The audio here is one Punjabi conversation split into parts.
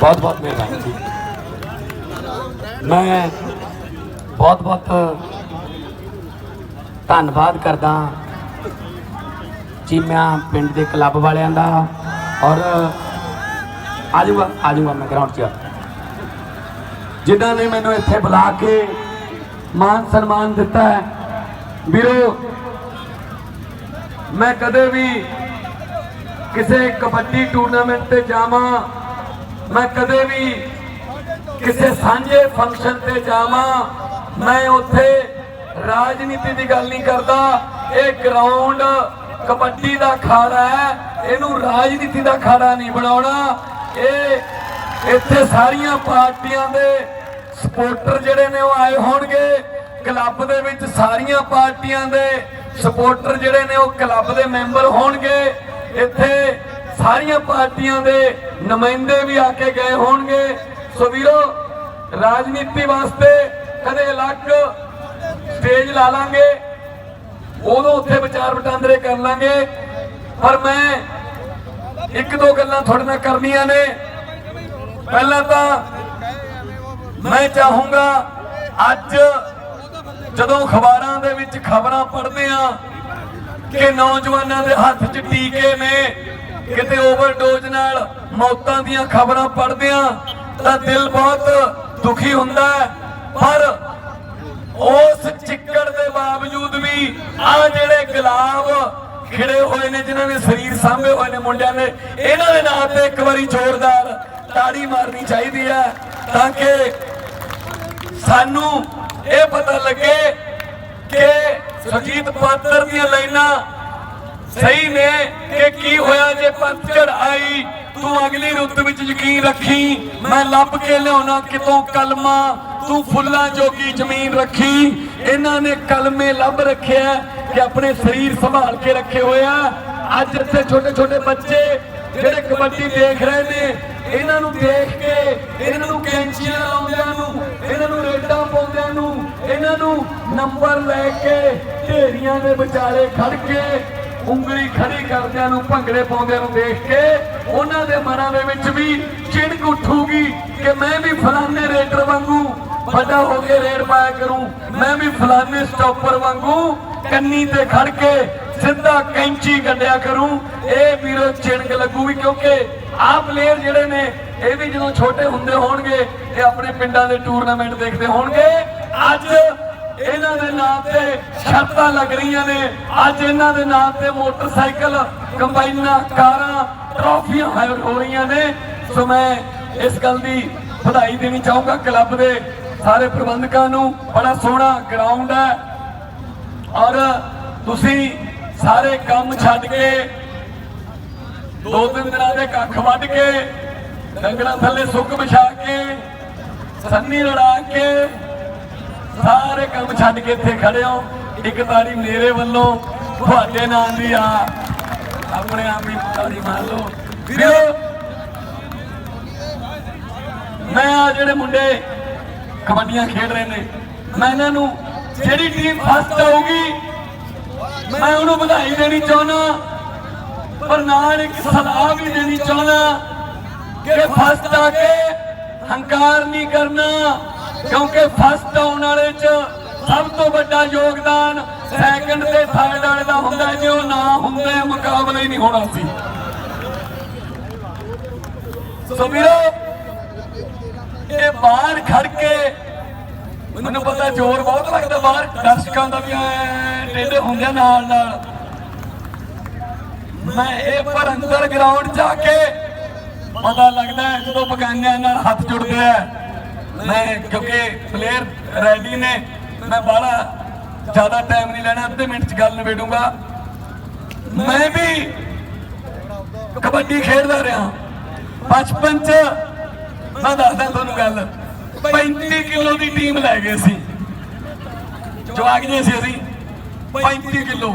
ਬਹੁਤ ਬਹੁਤ ਮਿਹਰਬਾਨੀ ਜੀ। ਮੈਂ ਬਹੁਤ ਬਹੁਤ ਧੰਨਵਾਦ ਕਰਦਾ ਚੀਮਿਆਂ ਪਿੰਡ ਦੇ ਕਲੱਬ ਵਾਲਿਆਂ ਦਾ ਔਰ ਆਜੂਗਾ ਆਜੂਗਾ ਮੈਂ ਗਰਾਊਂਡ 'ਚ। ਜਿਨ੍ਹਾਂ ਨੇ ਮੈਨੂੰ ਇੱਥੇ ਬੁਲਾ ਕੇ ਮਾਨ ਸਨਮਾਨ ਦਿੱਤਾ ਹੈ। ਵੀਰੋ, ਮੈਂ ਕਦੇ ਵੀ ਕਿਸੇ ਕਬੱਡੀ ਟੂਰਨਾਮੈਂਟ ਤੇ ਜਾਵਾਂ ਮੈਂ ਕਦੇ ਵੀ ਕਿਸੇ ਸਾਂਝੇ ਫੰਕਸ਼ਨ ਤੇ ਜਾਵਾਂ, ਮੈਂ ਉੱਥੇ ਰਾਜਨੀਤੀ ਦੀ ਗੱਲ ਨਹੀਂ ਕਰਦਾ। ਇਹ ਗਰਾਊਂਡ ਕਬੱਡੀ ਦਾ ਅਖਾੜਾ ਹੈ, ਇਹਨੂੰ ਰਾਜਨੀਤੀ ਦਾ ਅਖਾੜਾ ਨਹੀਂ ਬਣਾਉਣਾ। ਇਹ ਇੱਥੇ ਸਾਰੀਆਂ ਪਾਰਟੀਆਂ ਦੇ ਸਪੋਰਟਰ ਜਿਹੜੇ ਨੇ ਉਹ ਆਏ ਹੋਣਗੇ। ਕਲੱਬ ਦੇ ਵਿੱਚ ਸਾਰੀਆਂ ਪਾਰਟੀਆਂ ਦੇ ਸਪੋਰਟਰ ਜਿਹੜੇ ਨੇ ਉਹ ਕਲੱਬ ਦੇ ਮੈਂਬਰ ਹੋਣਗੇ। ਇੱਥੇ ਸਾਰੀਆਂ ਪਾਰਟੀਆਂ ਦੇ ਨੁਮਾਇੰਦੇ ਵੀ ਆ ਕੇ ਗਏ ਹੋਣਗੇ। ਸੋ ਵੀਰੋ, ਰਾਜਨੀਤੀ ਵਾਸਤੇ ਕਦੇ ਅਲੱਗ ਸਟੇਜ ਲਾ ਲਾਂਗੇ। ਉਦੋਂ ਉੱਥੇ ਵਿਚਾਰ ਵਟਾਂਦਰੇ ਕਰ ਲਾਂਗੇ। ਪਰ ਮੈਂ ਇੱਕ ਦੋ ਗੱਲਾਂ ਤੁਹਾਡੇ ਨਾਲ ਕਰਨੀਆਂ ਨੇ। ਪਹਿਲਾਂ ਤਾਂ ਮੈਂ ਚਾਹੂੰਗਾ ਅੱਜ ਜਦੋਂ ਅਖਬਾਰਾਂ ਦੇ ਵਿੱਚ ਖਬਰਾਂ ਪੜ੍ਹਦੇ ਆ ਕਿ ਨੌਜਵਾਨਾਂ ਦੇ ਹੱਥ 'ਚ ਟੀਕੇ ਨੇ ਕਿਤੇ ਓਵਰਡੋਜ਼ ਨਾਲ ਮੌਤਾਂ ਦੀਆਂ ਖਬਰਾਂ ਪੜ੍ਹਦੇ ਆ ਤਾਂ ਦਿਲ ਬਹੁਤ ਦੁਖੀ ਹੁੰਦਾ ਹੈ। ਪਰ ਉਸ ਚਿੱਕੜ ਦੇ ਬਾਵਜੂਦ ਵੀ ਆ ਜਿਹੜੇ ਗੁਲਾਬ ਖਿੜੇ ਹੋਏ ਨੇ, ਜਿਨ੍ਹਾਂ ਨੇ ਸਰੀਰ ਸਾਂਭੇ ਹੋਏ ਨੇ ਮੁੰਡਿਆਂ ਨੇ ਇਹਨਾਂ ਦੇ ਨਾਂ ਤੇ ਇੱਕ ਵਾਰੀ ਜ਼ੋਰਦਾਰ ਤਾੜੀ ਮਾਰਨੀ ਚਾਹੀਦੀ ਹੈ, ਤਾਂ ਕਿ ਸਾਨੂੰ ਇਹ ਪਤਾ ਲੱਗੇ ਕਿ ਸੁਜੀਤ ਪਾਤਰ ਦੀਆਂ ਲਾਈਨਾਂ ਸਹੀ ਨੇ ਕਿ ਕੀ ਹੋਇਆ ਜੇ ਪਤਝੜ ਆਈ? ਤੂੰ ਅਗਲੀ ਰੁੱਤ ਵਿੱਚ ਯਕੀਨ ਰੱਖੀ। ਮੈਂ ਲੱਭ ਕੇ ਲਿਆਉਣਾ ਕਿਤੋਂ ਕਲਮਾ। ਤੂੰ ਫੁੱਲਾਂ ਜੋਗੀ ਜ਼ਮੀਨ ਰੱਖੀ। ਇਹਨਾਂ ਨੇ ਕਲਮੇ ਲੱਭ ਰੱਖਿਆ ਕਿ ਆਪਣੇ ਸਰੀਰ ਸੰਭਾਲ ਕੇ ਰੱਖੇ ਹੋਏ ਅੱਜ ਇੱਥੇ ਛੋਟੇ ਛੋਟੇ ਬੱਚੇ ਜਿਹੜੇ ਕਬੱਡੀ ਦੇਖ ਰਹੇ ਨੇ, ਇਹਨਾਂ ਨੂੰ ਦੇਖ ਕੇ, ਇਹਨਾਂ ਨੂੰ ਕੈਂਚੀਆਂ ਲਾਉਂਦਿਆਂ ਨੂੰ, ਇਹਨਾਂ ਨੂੰ ਰੇਡਾਂ ਪਾਉਂਦਿਆਂ ਨੂੰ, ਇਹਨਾਂ ਨੂੰ ਨੰਬਰ ਲੈ ਕੇ ਢੇਰੀਆਂ ਦੇ ਵਿਚਾਲੇ ਖੜ ਕੇ ਉਂਗਲੀ ਖੜੀ ਕਰਦਿਆਂ ਨੂੰ, ਭੰਗੜੇ ਪਾਉਂਦਿਆਂ ਨੂੰ ਦੇਖ ਕੇ ਉਹਨਾਂ ਦੇ ਮਨਾਂ ਦੇ ਵਿੱਚ ਵੀ ਚਿੜਕ ਉੱਠੂਗੀ ਕਿ ਮੈਂ ਵੀ ਫਲਾਣੇ ਰੇਡਰ ਵਾਂਗੂ ਵੱਡਾ ਹੋ ਕੇ ਰੇਡ ਪਾਇਆ ਕਰੂੰ। ਮੈਂ ਵੀ ਫਲਾਣੇ ਸਟਾਪਰ ਵਾਂਗੂ ਕੰਨੀ ਤੇ ਖੜ ਕੇ ਸਿੱਧਾ ਕੈਂਚੀ ਕੱਢਿਆ ਕਰੂੰ। ਇਹ ਵੀਰੋ ਚਿਣਕ ਲੱਗੂਗੀ ਕਿਉਂਕਿ ਆਹ ਪਲੇਅਰ ਜਿਹੜੇ ਨੇ, ਇਹ ਵੀ ਜਦੋਂ ਛੋਟੇ ਹੁੰਦੇ ਹੋਣਗੇ ਇਹ ਆਪਣੇ ਪਿੰਡਾਂ ਦੇ ਟੂਰਨਾਮੈਂਟ ਦੇਖਦੇ ਹੋਣਗੇ, ਅੱਜ ਇਹਨਾਂ ਦੇ ਨਾਂ ਤੇ ਸ਼ਰਤਾਂ ਲੱਗ ਰਹੀਆਂ ਨੇ। ਅੱਜ ਇਹਨਾਂ ਦੇ ਨਾਂ ਤੇ ਮੋਟਰਸਾਈਕਲ, ਕੰਬਾਈਨਾਂ, ਕਾਰਾਂ, ਟਰਾਫੀਆਂ ਹਾਇਰ ਹੋ ਰਹੀਆਂ ਨੇ। ਸੋ ਮੈਂ ਇਸ ਗੱਲ ਦੀ ਵਧਾਈ ਦੇਣੀ ਚਾਹੂੰਗਾ ਕਲੱਬ ਦੇ ਸਾਰੇ ਪ੍ਰਬੰਧਕਾਂ ਨੂੰ। ਬੜਾ ਸੋਹਣਾ ਗਰਾਊਂਡ ਹੈ। ਔਰ ਤੁਸੀਂ ਸਾਰੇ ਕੰਮ ਛੱਡ ਕੇ, ਦੋ ਤਿੰਨ ਦਿਨਾਂ ਦੇ ਕੱਖ ਵੱਢ ਕੇ ਡੰਗਰਾਂ ਥੱਲੇ ਸੁੱਕ ਵਿਛਾ ਕੇ, ਸੰਨੀ ਲੜਾ ਕੇ ਕੰਮ ਛੱਡ ਕੇ ਇੱਥੇ ਖੜੇ ਹੋ। ਇੱਕ ਤਾੜੀ ਮੇਰੇ ਵੱਲੋਂ, ਤੁਹਾਡੇ ਨਾਂ ਦੀ ਆ। ਆਪਣੇ ਆਪ ਹੀ ਤਾੜੀ ਮਾਰ ਲਓ। ਵੀਰੋ, ਮੈਂ ਆ ਜਿਹੜੇ ਮੁੰਡੇ ਕਬੱਡੀਆਂ ਖੇਡ ਰਹੇ ਨੇ, ਮੈਂ ਇਹਨਾਂ ਨੂੰ ਜਿਹੜੀ ਟੀਮ ਫਸਟ ਆਊਗੀ, ਮੈਂ ਉਹਨੂੰ ਵਧਾਈ ਦੇਣੀ ਚਾਹੁੰਦਾ, ਪਰ ਨਾਲ ਇੱਕ ਸਲਾਹ ਵੀ ਦੇਣੀ ਚਾਹੁੰਦਾ ਕਿ ਫਸਟ ਆ ਕੇ ਹੰਕਾਰ ਨਹੀਂ ਕਰਨਾ, ਕਿਉਂਕਿ ਫਸਟ ਆਉਣ ਵਾਲੇ ਚ ਸਭ ਤੋਂ ਵੱਡਾ ਯੋਗਦਾਨ ਸੈਕਿੰਡ ਤੇ ਥਰਡ ਵਾਲੇ ਦਾ ਹੁੰਦਾ ਜੇ ਉਹ ਨਾ ਹੁੰਦੇ ਮੁਕਾਬਲਾ ਹੀ ਨਹੀਂ ਹੋਣਾ ਸੀ। ਸੋ ਵੀਰੋ, ਇਹ ਬਾਹਰ ਖੜ ਕੇ ਮੈਨੂੰ ਪਤਾ ਜ਼ੋਰ ਬਹੁਤ ਲੱਗਦਾ ਬਾਹਰ, ਦਰਸ਼ਕਾਂ ਦਾ ਵੀ ਐ ਹੁੰਦੇ ਨਾਲ ਨਾਲ। ਮੈਂ ਇਹ ਪਰ ਅੰਦਰ ਗਰਾਊਂਡ ਜਾ ਕੇ ਪਤਾ ਲੱਗਦਾ ਹੈ, ਜਦੋਂ ਬਗਾਨਿਆਂ ਨਾਲ ਹੱਥ ਜੁੜਦੇ ਆ। ਮੈਂ, ਕਿਉਂਕਿ ਪਲੇਅਰ ਰੈਡੀ ਨੇ ਮੈਂ ਬਾਹਲਾ ਜ਼ਿਆਦਾ ਟਾਈਮ ਨਹੀਂ ਲੈਣਾ, ਅੱਧੇ ਮਿੰਟ ਚ ਗੱਲ ਨਿਬੇੜੂੰਗਾ। ਮੈਂ ਵੀ ਕਬੱਡੀ ਖੇਡਦਾ ਰਿਹਾ। ਬਚਪਨ ਚ ਮੈਂ ਦੱਸਦਾ ਤੁਹਾਨੂੰ ਗੱਲ 35 ਕਿਲੋ ਦੀ ਟੀਮ ਲੈ ਗਏ ਸੀ। ਜਵਾਗ ਜੇ ਸੀ ਅਸੀਂ 35 ਕਿਲੋ।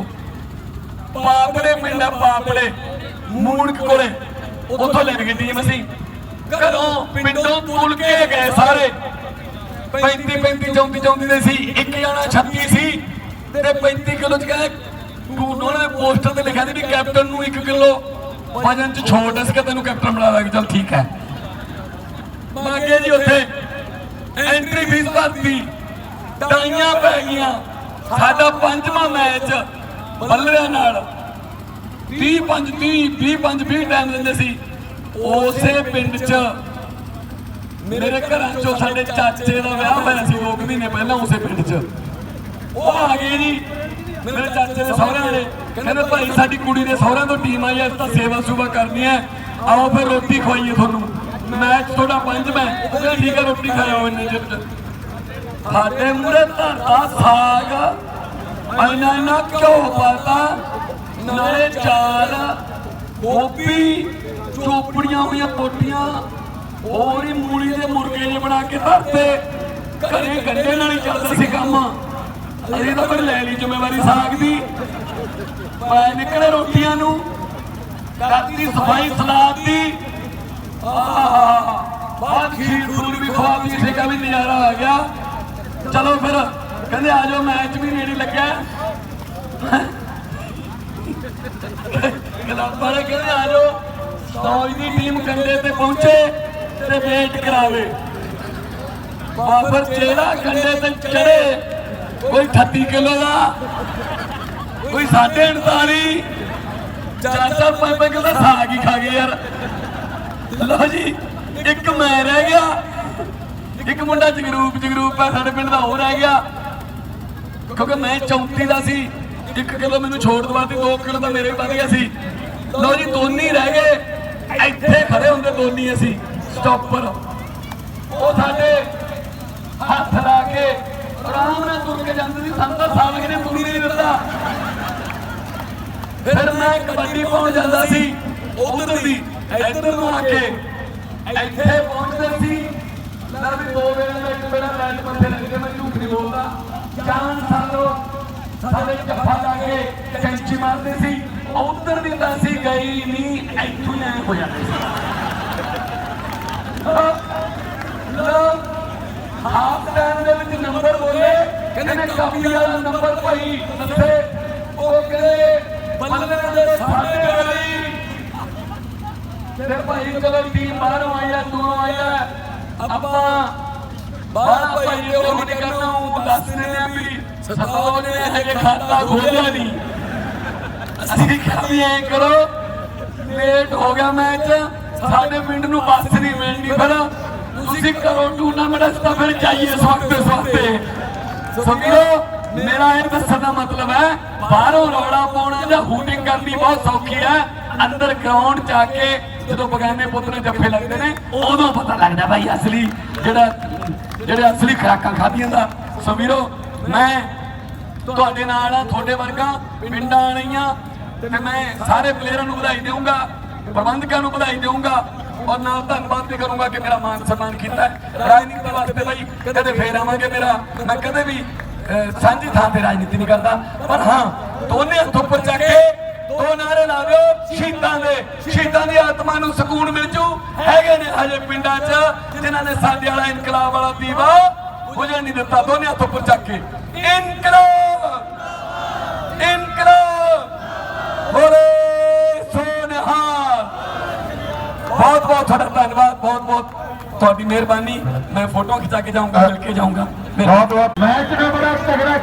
ਪਾਪੜੇ ਪਿੰਡ ਆ, ਪਾਪੜੇ। ਮੂਣਕ ਕੋਲੇ, ਉੱਥੋਂ ਲੈ ਗਏ ਟੀਮ ਅਸੀਂ। ਘਰੋਂ ਪਿੰਡੋਂ ਤੁਲ ਕੇ ਗਏ ਸਾਰੇ। 35 35 34 34 ਦੇ ਸੀ, ਇੱਕ ਜਣਾ 36 ਸੀ। ਤੇ 35 ਕਿਲੋ ਚ ਗਏ ਉਹਨਾਂ ਨੇ ਪੋਸਟਰ ਤੇ ਲਿਖਿਆ ਸੀ ਵੀ ਕੈਪਟਨ ਨੂੰ 1 ਕਿਲੋ। ਵਜਨ ਚ ਛੋਟ ਇਸ ਕਿ ਤੈਨੂੰ ਕੈਪਟਨ ਬਣਾ ਦਾਂਗੇ। ਚਲ ਠੀਕ ਹੈ। ਮਾਗੇ ਜੀ ਉੱਥੇ ਐਂਟਰੀ ਫੀਸ ਭਰਤੀ। ਟਾਈਆਂ ਪੈ ਗਈਆਂ। ਸਾਡਾ ਪੰਜਵਾਂ ਮੈਚ ਬੱਲਰਿਆਂ ਨਾਲ। 30 5 30 20 5 20 ਟਾਈਮ ਦਿੰਦੇ ਸੀ। ਉਸੇ ਪਿੰਡ 'ਚ ਮੇਰੇ ਘਰਾਂ 'ਚੋਂ ਸਾਡੇ ਚਾਚੇ ਦਾ ਵਿਆਹ ਹੋਇਆ ਸੀ 2 ਮਹੀਨੇ ਪਹਿਲਾਂ ਉਸੇ ਪਿੰਡ 'ਚ। ਉਹ ਆ ਗਏ ਜੀ। ਮੇਰੇ ਚਾਚੇ ਦੇ ਸਹੁਰਿਆਂ ਨੇ ਕਹਿੰਦੇ, ਭਾਈ, ਸਾਡੀ ਕੁੜੀ ਦੇ ਸਹੁਰਿਆਂ ਤੋਂ ਟੀਮ ਆਈ ਐ ਤਾਂ ਸੇਵਾ ਸੁਭਾ ਕਰਨੀ ਹੈ ਆਓ ਫਿਰ ਰੋਟੀ ਖਵਾਈਏ ਤੁਹਾਨੂੰ। ਮੈਚ ਤੁਹਾਡਾ ਪੰਜਵਾਂ ਹੈ। ਠੀਕ ਹੈ ਰੋਟੀ ਖਾਓ ਇੰਨੇ ਚਿਰ ਸਾਡੇ ਮੂਰੇ ਧਰਤਾ ਸਾਗ। ਇੰਨਾ ਇੰਨਾ ਘਿਓ ਪਾਤਾ। ਨਾਲੇ ਚਾਰ ਗੋਭੀ, ਚੋਪੜੀਆਂ ਹੋਈਆਂ ਕੋਟੀਆਂ ਹੋਰ ਹੀ ਮੂਲੀ ਦੇ ਮੁਰਗੇ ਜਿਹੇ ਬਣਾ ਕੇ ਧਰਤੇ ਘਰੇ ਗੰਡੇ ਨਾਲ ਹੀ ਚੱਲਦਾ ਸੀ ਕੰਮ। ਅਸੀਂ ਤਾਂ ਫਿਰ ਲੈ ਲਈ ਜ਼ਿੰਮੇਵਾਰੀ ਸਾਗ ਦੀ। ਪੈ ਨਿਕਲੇ ਰੋਟੀਆਂ ਨੂੰ। ਕਰਤੀ ਸਫ਼ਾਈ ਸਲਾਦ ਦੀ। ਆਹ ਬਾਅਦ ਖੀਰ ਖੂਰ ਵੀ ਖਵਾ ਠੇਕਾ ਵੀ ਨਜ਼ਾਰਾ ਆ ਗਿਆ। ਚਲੋ ਫਿਰ, ਕਹਿੰਦੇ ਆ ਜਾਓ, ਮੈਚ ਵੀ ਨੇੜੇ ਲੱਗਿਆ। ਕਲੱਬਾਂ ਨੇ ਕਹਿੰਦੇ ਆ ਜਾਓ ਸੌਜ ਦੀ ਟੀਮ ਕੰਡੇ ਤੇ ਪਹੁੰਚੇ। ਤੇ ਵੇਟ ਕਰਾਵੇ। ਬਾਬਰ ਜਿਹੜਾ ਕੰਡੇ ਤੇ ਚੜੇ ਕੋਈ 38 ਕਿਲੋ ਦਾ, ਕੋਈ 39 ਚਾਰ ਪੰਜ ਕਿਲੋ ਦਾ ਸਾਗ ਹੀ ਖਾ ਗਏ ਯਾਰ। ਲਓ ਜੀ, ਇੱਕ ਮੈਂ ਰਹਿ ਗਿਆ। ਇੱਕ ਮੁੰਡਾ ਜਗਰੂਪ ਜਗਰੂਪ ਹੈ, ਸਾਡੇ ਪਿੰਡ ਦਾ ਹੋਰ ਰਹਿ ਗਿਆ। ਕਿਉਂਕਿ ਮੈਂ 34 ਦਾ ਸੀ 1 ਕਿਲੋ ਮੈਨੂੰ ਛੋੜ ਦਵਾਤੀ 2 ਕਿਲੋ ਤਾਂ ਮੇਰੇ ਵਧ ਗਿਆ ਸੀ। ਲਓ ਜੀ, ਦੋਨੀ ਰਹਿ ਗਏ। ਇੱਥੇ ਖੜੇ ਹੁੰਦੇ, ਦੋਨੀ ਅਸੀਂ। ਸਟਾਪਰ ਉਹ ਸਾਡੇ ਹੱਥ ਲਾ ਕੇ ਆਰਾਮ ਨਾਲ ਤੁਰ ਕੇ ਜਾਂਦੇ ਸੀ। ਸਾਨੂੰ ਤਾਂ ਸਾਲਕ ਨੇ ਤੁਰੀ ਨਹੀਂ ਦਿੱਤਾ। ਫਿਰ ਮੈਂ ਕਬੱਡੀ ਪਾਉਣ ਜਾਂਦਾ ਸੀ, ਉਧਰ ਦੀ, ਇੱਧਰ ਨੂੰ ਆ ਕੇ। ਇੱਥੇ ਪਹੁੰਚਦੇ ਸੀ। ਲੈ ਵੀ ਦੋ ਵੇਲੇ ਦਾ ਇੱਕ ਵੇਲਾ ਲੈਟ ਮੱਥੇ ਲੱਗਦੇ ਮੈਂ ਝੂਠ ਨਹੀਂ ਬੋਲਦਾ। ਚਾਂਦ ਸਾਲੋ ਸਾਡੇ ਜੱਫਾ ਲਾ ਕੇ ਕੈਂਚੀ ਮਾਰਦੇ ਸੀ। ਉਧਰ ਦੀ ਤਾਂ ਸੀ ਗਈ ਨਹੀਂ ਇੱਥੋਂ ਹੀ ਹੋ ਜਾਂਦੇ ਸੀ। ਹਾਫ ਟਾਈਮ ਦੇ ਵਿੱਚ ਨੰਬਰ ਬੋਲੇ ਕਹਿੰਦੇ ਕਾਪੀ ਵਾਲਾ ਨੰਬਰ ਭਾਈ ਦੱਸੇ ਉਹ ਕਹਿੰਦੇ ਬੱਲੇ ਦੇ ਸਾਡੇ ਵਾਲੀ ਤੇ ਭਾਈ ਚਲੋ ਟੀਮ ਬਾਹਰੋਂ ਆਈ ਹੈ ਦੂਰੋਂ ਆਪਾਂ ਬਾਹਰ ਭਾਈ ਇਹ ਉਹ ਨਹੀਂ ਕਰਨਾ, ਉਹ ਦੱਸ ਆ ਵੀ ਸਤਾਉ ਨੇ ਹਜੇ ਖਾਤਾ ਖੋਲਿਆ ਨਹੀਂ। ਅਸੀਂ ਕਿਹਾ ਵੀ ਕਰੋ। ਲੇਟ ਹੋ ਗਿਆ ਮੈਚ ਸਾਡੇ ਪਿੰਡ ਨੂੰ ਬੱਸ ਨਹੀਂ ਮਿਲਣੀ ਫਿਰ ਤੁਸੀਂ ਕਰੋ ਟੂਰਨਾਮੈਂਟ ਤਾਂ ਫਿਰ ਜਾਈਏ ਇਸ ਵਕਤ ਇਸ ਵਕਤੇ ਸਮਝੋ ਮੇਰਾ ਇਹ ਦੱਸਣ ਦਾ ਮਤਲਬ ਹੈ, ਬਾਹਰੋਂ ਰੌਲਾ ਪਾਉਣਾ ਜਾਂ ਹੂਟਿੰਗ ਕਰਨੀ ਬਹੁਤ ਸੌਖੀ ਹੈ। ਅੰਦਰ ਗਰਾਊਂਡ ਚ ਆ ਕੇ ਜਦੋਂ ਬਗਾਨੇ ਪੁੱਤ ਨੇ ਜੱਫੇ ਲੱਗਦੇ ਨੇ, ਉਦੋਂ ਪਤਾ ਲੱਗਦਾ ਭਾਈ ਅਸਲੀ ਜਿਹੜਾ ਜਿਹੜੇ ਅਸਲੀ ਖਰਾਕਾਂ ਖਾਧੀਆਂ ਦਾ। ਸੋ ਵੀਰੋ, ਮੈਂ ਤੁਹਾਡੇ ਨਾਲ ਆ, ਤੁਹਾਡੇ ਵਰਗਾ ਪਿੰਡਾਂ ਵਾਲੀਆਂ, ਤੇ ਮੈਂ ਸਾਰੇ ਪਲੇਅਰਾਂ ਨੂੰ ਵਧਾਈ ਦੇਵਾਂਗਾ ਪ੍ਰਬੰਧਕਾਂ ਨੂੰ ਵਧਾਈ ਦੇਵਾਂਗਾ ਔਰ ਨਾਲ ਧੰਨਵਾਦ ਵੀ ਕਰੂੰਗਾ ਕਿ ਮੇਰਾ ਮਾਨ ਸਨਮਾਨ ਕੀਤਾ ਰਾਜਨੀਤੀ ਵਾਸਤੇ ਭਾਈ ਕਦੇ ਫੇਰ ਆਵਾਂਗੇ ਮੇਰਾ। ਮੈਂ ਕਦੇ ਵੀ ਸਾਂਝੀ ਥਾਂ ਤੇ ਰਾਜਨੀਤੀ ਨਹੀਂ ਕਰਦਾ। ਪਰ ਹਾਂ, ਦੋਨੇ ਹੱਥ ਉੱਪਰ ਚੱਕ ਕੇ ਦੋ ਨਾਰੇ ਲਾ ਸ਼ਹੀਦਾਂ ਦੇ, ਸ਼ਹੀਦਾਂ ਦੀ ਆਤਮਾ ਨੂੰ ਸਕੂਨ ਮਿਲ ਜੂ। ਹੈਗੇ ਨੇ ਹਜੇ ਪਿੰਡਾਂ 'ਚ, ਜਿਨ੍ਹਾਂ ਨੇ ਸਾਡੇ ਵਾਲਾ ਇਨਕਲਾਬ ਵਾਲਾ ਦੀਵਾ ਬੁਝਣ ਨਹੀਂ ਦਿੱਤਾ। ਦੋਨੇ ਹੱਥ ਉੱਪਰ ਚੱਕ ਕੇ। ਇਨਕਲਾਬ ਇਨਕਲਾਬ ਬੋਲੇ ਸੋਨਹਾਰ ਬਹੁਤ ਬਹੁਤ ਤੁਹਾਡਾ ਧੰਨਵਾਦ ਬਹੁਤ ਬਹੁਤ ਤੁਹਾਡੀ ਮਿਹਰਬਾਨੀ। ਮੈਂ ਫੋਟੋ ਖਿਚਾ ਕੇ ਜਾਊਂਗਾ, ਮਿਲ ਕੇ ਜਾਊਂਗਾ। ਬਹੁਤ ਬਹੁਤ। ਮੈਚ ਨੂੰ ਬੜਾ ਤਗੜਾ